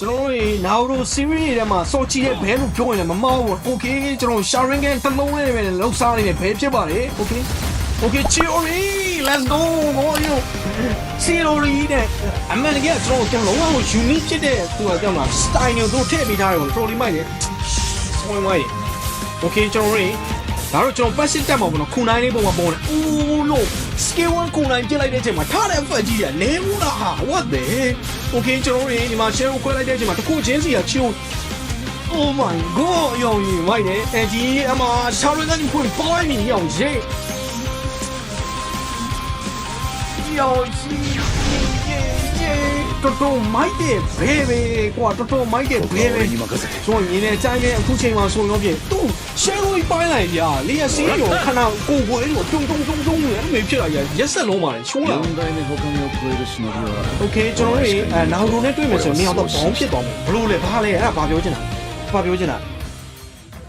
ကျွန်တော်တို့နာရို series တွေထဲမှာစော်ချီတဲ့ဘဲလို့ပြောရင်လည်းမမောက်ဘူး။ Okay ကျွန်တော် sharing game တစ်လုံးနဲ့ပဲလှုပ်ရှားနေတဲ့ဘဲဖြစ်ပါတယ်။ Okay Okay Chiori let's go go you Chiori နဲ့အမှန်တကယ်ကျွန်တော်ကျွန်တော်လုံးဝ unique ဖြစ်တဲ့သူကကြောင့်လား style တို့ထည့်ပေးထားတယ်ကို trolley မိုက်တယ်။ swing မိုက်တယ်။ Okay ကျွန်တော်တို့ ဒါတော့ကျွန်တော် passive တက်မှာပေါ့နော်ခုနိုင်လေးပုံမှာပုံတယ်ဦးလို့ skill 1ခုနိုင်ပြစ်လိုက်တဲ့အချိန်မှာထားတဲ့ effect ကြီးကလဲဘူးလားဟာ what the okay ကျွန်တော်တို့ဒီမှာ share ကိုခွဲလိုက်တဲ့အချိန်မှာတစ်ခုချင်းစီကချိုး Oh my god ရောင်ကြီးမိုက်တယ်အဲဒီအမရှာရကနေဖွင့်ပေါ်နေရောင်ရေးရောင်ကြီး တော်တော်မိုက်တဲ့ဘဲပဲကွာတော်တော်မိုက်တဲ့ဘဲပဲဆိုရင်လည်းတိုင်းပဲအခုချိန်မှာဆိုတော့ပြင်သူ့ရှယ်လို့ပိုင်းလိုက်ပြလေရစင်းရောခဏကိုကိုအဲ့လိုတုံတုံတုံတုံနဲ့အဲ့လိုဖြစ်လာရရက်ဆက်လုံးပါတယ်ရှိုးလာโอเคကျွန်တော်တို့အဲနာဟူရိုနဲ့တွေ့မယ်ဆိုရင်မင်းအောင်တော့ဘောင်းဖြစ်သွားမယ်ဘလို့လဲဘာလဲအဲ့ဒါဘာပြောချင်တာဘာပြောချင်တာ